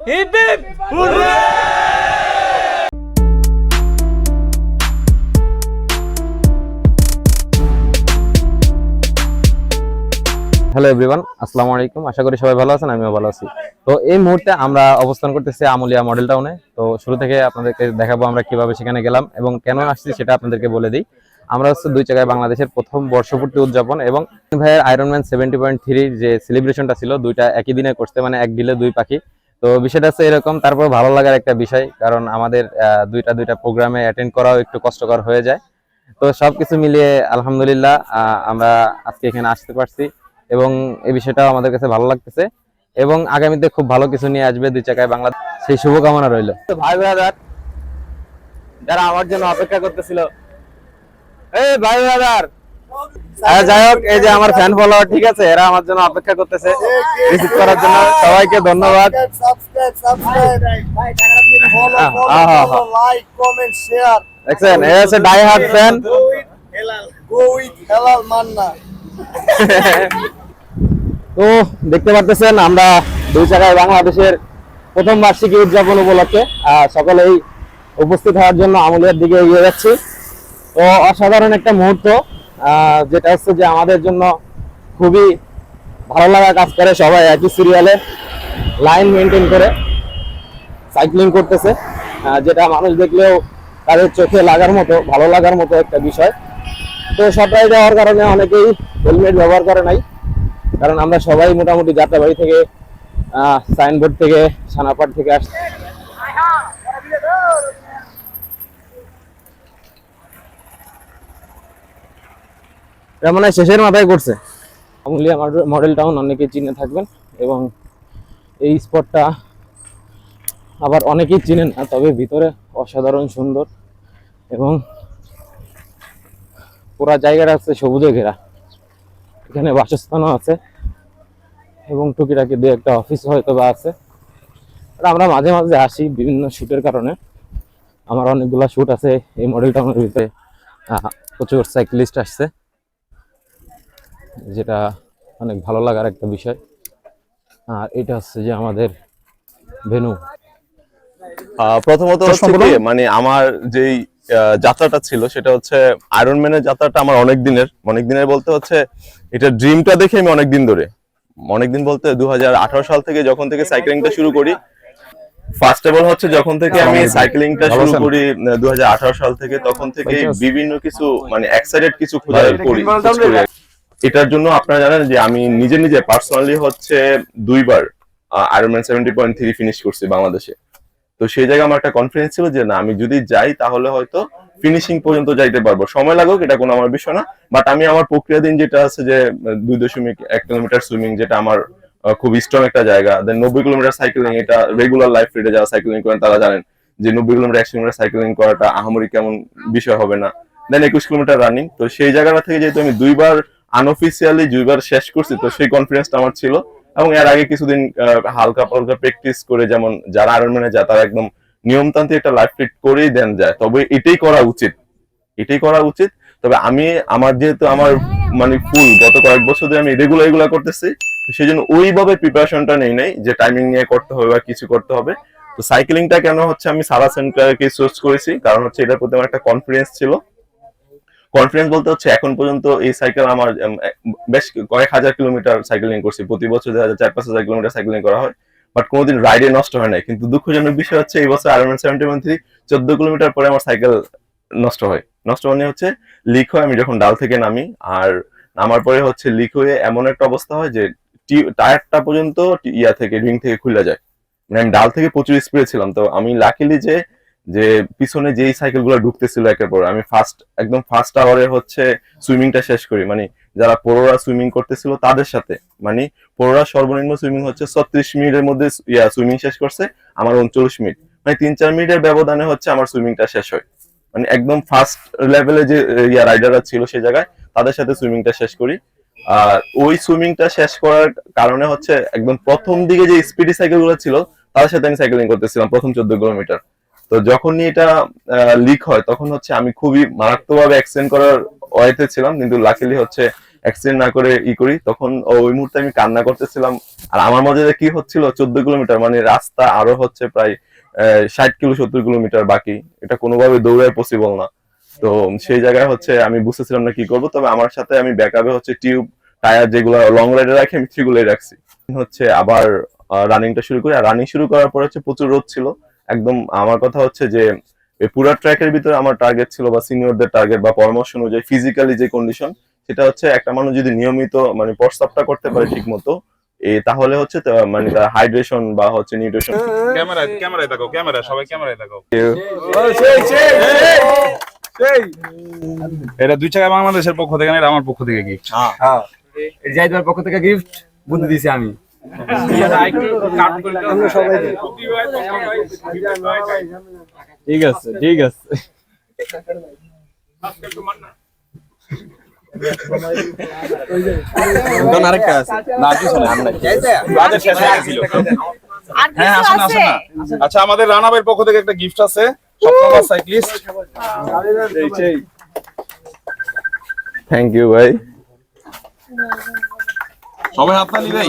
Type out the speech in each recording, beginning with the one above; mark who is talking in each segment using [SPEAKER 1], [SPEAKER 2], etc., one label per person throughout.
[SPEAKER 1] Hello everyone আসসালামু আলাইকুম আশা করি সবাই ভালো আছেন আমিও ভালো আছি তো এই মুহূর্তে আমরা অবস্থান করতেছি আমুলিয়া মডেল টাউনে তো শুরু থেকে আপনাদেরকে দেখাবো আমরা কীভাবে সেখানে গেলাম এবং কেন আসছি সেটা আপনাদেরকে বলে দিই। আমরা হচ্ছে দুই জায়গায় বাংলাদেশের প্রথম বর্ষপূর্তি উদযাপন এবং ভাইয়ের আয়রনম্যান সেভেন্টি পয়েন্ট থ্রি যে সেলিব্রেশনটা ছিল, দুইটা একই দিনে করতে মানে এক ডিলে দুই পাখি। তো বিষয়টা হচ্ছে এরকম। তারপর ভালো লাগার একটা বিষয়, কারণ আমাদের দুইটা দুইটা প্রোগ্রামে অ্যাটেন্ড করাও একটু কষ্টকর হয়ে যায়। তো সবকিছু মিলিয়ে আলহামদুলিল্লাহ আমরা আজকে এখানে আসতে পারছি এবং এই বিষয়টাও আমাদের কাছে ভালো লাগতেছে এবং আগামীতে খুব ভালো কিছু নিয়ে আসবে দুই চাকায় বাংলা সেই শুভকামনা রইল। ভাই ব্রাদার, যারা আমার জন্য অপেক্ষা করতেছিল, এই ভাই ব্রাদার হোক, এই যে আমার ফ্যান ঠিক আছে? এরা আমার জন্য অপেক্ষা তো, দেখতে পারতেছেন, আমরা দুই জায়গায় বাংলাদেশের প্রথম বার্ষিকী উদযাপন উপলক্ষে সকলেই উপস্থিত হওয়ার জন্য আমলের দিকে এগিয়ে যাচ্ছি। তো, অসাধারণ একটা মুহূর্ত। যেটা হচ্ছে যে আমাদের জন্য খুবই ভালো লাগা কাজ করে সবাই, একই সিরিয়ালে লাইন মেনটেন করে সাইক্লিং করতেছে। যেটা মানুষ দেখলেও তাদের চোখে লাগার মতো, ভালো লাগার মতো একটা বিষয়। তো সবাই যাওয়ার কারণে অনেকেই হেলমেট ব্যবহার করে নাই। কারণ আমরা সবাই মোটামুটি যাত্রাবাড়ি থেকে সাইনবোর্ড থেকে, সানাপাট থেকে আসছি এটা মনে শেষের মাথায় করছে আমুলিয়া মডেল টাউন অনেকেই চিনে থাকবেন এবং এই স্পটটা আবার অনেকেই চিনেন না, তবে ভিতরে অসাধারণ সুন্দর এবং পুরা জায়গাটা আছে সবুজে ঘেরা। এখানে বাসস্থানও আছে এবং টুকিটাকি দু একটা অফিস হয়তো বা আছে আমরা মাঝে মাঝে আসি বিভিন্ন শুটের কারণে। আমার অনেকগুলা শ্যুট আছে এই মডেল টাউনের ভিতরে। প্রচুর সাইক্লিস্ট আসছে। যেটা অনেক ভালো লাগার একটা বিষয়। আর এটা হচ্ছে যে আমাদের ভেনু।
[SPEAKER 2] আহ, প্রথমত হচ্ছে কি মানে আমার যেই আহ, যাত্রাটা ছিল সেটা হচ্ছে আয়রন ম্যানের যাত্রাটা আমার অনেক দিনের। অনেক দিনের বলতে হচ্ছে এটা ড্রিমটা দেখে আমি অনেক দিন ধরে। অনেক দিন বলতে দু হাজার আঠারো সাল থেকে যখন থেকে সাইক্লিংটা শুরু করি ফার্স্ট অফ অল হচ্ছে যখন থেকে আমি সাইক্লিংটা শুরু? করি দু হাজার আঠারো সাল থেকে তখন থেকে বিভিন্ন কিছু মানে এক্সাইটেড কিছু খোঁজা করি। এটার জন্য আপনারা জানেন যে আমি নিজে নিজে পার্সোনালি হচ্ছে দুইবার Ironman seventy point three finish করছি বাংলাদেশে। তো সেই জায়গায় আমার একটা কনফিডেন্স ছিল যে না, আমি যদি যাই তাহলে হয়তো ফিনিশিং পর্যন্ত যাইতে পারব। সময় লাগুক, এটা কোনো আমার বিষয় না বাট আমি আমার প্রক্রিয়া দিন যেটা আছে যে, দুই দশমিক এক কিলোমিটার সুইমিং যেটা আমার খুব স্ট্রং একটা জায়গা। দেন নব্বই কিলোমিটার সাইক্লিং এটা রেগুলার লাইফ রেটে যারা সাইক্লিং করেন তারা জানেন যে নব্বই কিলোমিটার একশো কিলোমিটার সাইক্লিং করাটা আহামরি কেমন বিষয় হবে না। দেন একুশ কিলোমিটার রানিং তো সেই জায়গাটা থেকে যেহেতু আমি দুইবার আনঅফিসিয়ালি দুইবার শেষ করছি তো সেই কনফিডেন্সটা আমার ছিল। এবং এর আগে কিছুদিন হালকা পালকা প্র্যাকটিস করে যেমন যারা আয়রনম্যানে যায় তারা একদম নিয়মতান্ত্রিক একটা লাইফ ফিট করেই দেন যায়। তবে এটাই করা উচিত। এটাই করা উচিত। তবে আমি আমার যেহেতু আমার মানে ফুল গত কয়েক বছর ধরে আমি রেগুলার এগুলা করতেছি সেই জন্য ওইভাবে প্রিপারেশনটা নেই নাই যে টাইমিং নিয়ে করতে হবে বা কিছু করতে হবে। তো সাইক্লিংটা কেন হচ্ছে আমি সারা সেন্টারকে সোর্স করেছি কারণ হচ্ছে এটার প্রতি আমার একটা কনফিডেন্স ছিল। কনফিডেন্স বলতে হচ্ছে এখন পর্যন্ত এই সাইকেল আমার বেশ কয়েক হাজার কিলোমিটার সাইকেলিং করছি। প্রতি বছর দেখা যায় চার পাঁচ হাজার কিলোমিটার সাইকেলিং করা হয় বাট কোনোদিন রাইডে নষ্ট হয় নাই। কিন্তু দুঃখজনক বিষয় হচ্ছে এই বছর আয়রন সেভেন্টি ওয়ান থ্রি চোদ্দ কিলোমিটার পরে আমার সাইকেল নষ্ট হয়। নষ্ট মানে হচ্ছে লিক হয়, আমি যখন ডাল থেকে নামি, আর নামার পরে হচ্ছে লিক হয়ে এমন একটা অবস্থা হয় যে টায়ারটা পর্যন্ত ইয়া থেকে রিং থেকে খুলে যায়। মানে আমি ডাল থেকে প্রচুর স্পিডে ছিলাম, তো আমি লাকিলি যে যে পিছনে যেই সাইকেলগুলো ঢুকতেছিল একের পর, আমি ফার্স্ট একদম ফার্স্ট আওয়ারে হচ্ছে সুইমিংটা শেষ করি। মানে যারা পড়োরা সুইমিং করতেছিল তাদের সাথে। মানে পড়োরা সর্বনিম্ন সুইমিং হচ্ছে ছত্রিশ মিনিটের মধ্যে ইয়া সুইমিং শেষ করছে, আমার উনচল্লিশ মিনিট। মানে তিন চার মিনিটের ব্যবধানে হচ্ছে আমার সুইমিংটা শেষ হয়। মানে একদম ফার্স্ট লেভেলে যে, ইয়া রাইডাররা ছিল সেই জায়গায়, তাদের সাথে সুইমিংটা শেষ করি। আর ওই সুইমিংটা শেষ করার কারণে হচ্ছে একদম প্রথম দিকে যে স্পিডি সাইকেলগুলো ছিল তাদের সাথে আমি সাইকেলিং করতেছিলাম প্রথম চোদ্দ কিলোমিটার তো যখনই এটা লিক হয়, তখন হচ্ছে আমি খুবই মারাত্মকভাবে অ্যাক্সিডেন্ট করার ওয়েতে ছিলাম, কিন্তু লাকিলি হচ্ছে অ্যাক্সিডেন্ট না করে ই করি। তখন ওই মুহূর্তে আমি কান্না করতেছিলাম। আর আমার মধ্যে কি হচ্ছিল, চোদ্দ কিলোমিটার মানে রাস্তা আরও হচ্ছে প্রায় ষাট কিলো, সত্তর কিলোমিটার বাকি। এটা কোনোভাবে দৌড়ায় পসিবল না। তো সেই জায়গায় হচ্ছে আমি বুঝতেছিলাম না কি করব। তবে আমার সাথে আমি ব্যাকআপে হচ্ছে টিউব টায়ার যেগুলো লং রাইডে রাখি, আমি সেগুলোই রাখছি। হচ্ছে আবার রানিংটা শুরু করি। আর রানিং শুরু করার পর হচ্ছে প্রচুর রোদ ছিল। একদম আমার কথা হচ্ছে যে পুরা ট্র্যাকের ভিতরে আমার টার্গেট ছিল বা সিনিয়রদের টার্গেট বা পরামর্শ অনুযায়ী ফিজিক্যালি যে কন্ডিশন সেটা হচ্ছে একটা মানুষ যদি নিয়মিত মানে প্রস্তাবটা করতে পারে ঠিক মতো এ তাহলে হচ্ছে মানে তার হাইড্রেশন বা হচ্ছে নিউট্রিশন
[SPEAKER 3] ক্যামেরায় ক্যামেরায় তাকাও ক্যামেরা সবাই ক্যামেরায় তাকাও এটা দুই টাকা বাংলাদেশের পক্ষ থেকে না এটা আমার পক্ষ থেকে গিফট
[SPEAKER 4] জাহিদের পক্ষ থেকে গিফট বুদ্ধি দিছি আমি।
[SPEAKER 1] ঠিক আছে ঠিক আছে।
[SPEAKER 4] আরেকটা আছে।
[SPEAKER 3] না কিছু না রাজের শেষে ছিল হ্যাঁ আসেন না। আচ্ছা আমাদের রানাবের পক্ষ থেকে একটা গিফট আছে। সাইক্লিস্ট
[SPEAKER 2] থ্যাংক ইউ ভাই।
[SPEAKER 3] সবাই হাততালি দেই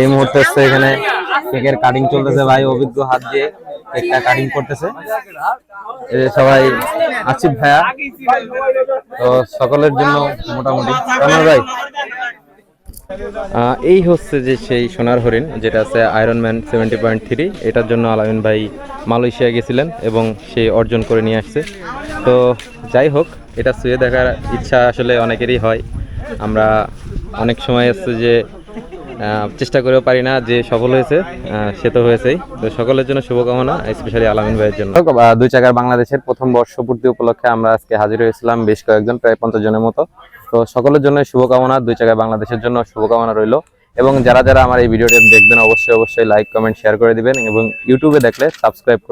[SPEAKER 1] এই মুহূর্তে হচ্ছে এখানে কেকের কাটিং চলতেছে ভাই, অভিজ্ঞ হাত দিয়ে কেকটা কাটিং করতেছে। সবাই আসিফ ভাইয়া, তো সকলের জন্য মোটামুটি। ভাই। এই হচ্ছে যে সেই সোনার হরিণ, যেটা আছে Iron Man seventy point three এটার জন্য আলামিন ভাই মালয়েশিয়া গেছিলেন এবং সে অর্জন করে নিয়ে আসছে। তো যাই হোক, এটা শুয়ে দেখার ইচ্ছা আসলে অনেকেরই হয়। আমরা অনেক সময় আছে যে চেষ্টা করেও পারি না, যে সফল হয়েছে সে তো হয়েছেই। তো সকলের জন্য শুভকামনা স্পেশালি আলামিন ভাইয়ের জন্য। দুই চাকার বাংলাদেশের প্রথম বর্ষপূর্তি উপলক্ষে আমরা আজকে হাজির হয়েছিলাম বেশ কয়েকজন, প্রায় পঞ্চাশ জনের মতো। তো সকলের জন্য শুভকামনা, দুই চাকায় বাংলাদেশের জন্য শুভকামনা রইল। এবং যারা যারা আমার এই ভিডিওটি দেখবেন, অবশ্যই অবশ্যই লাইক কমেন্ট শেয়ার করে দিবেন এবং ইউটিউবে দেখলে সাবস্ক্রাইব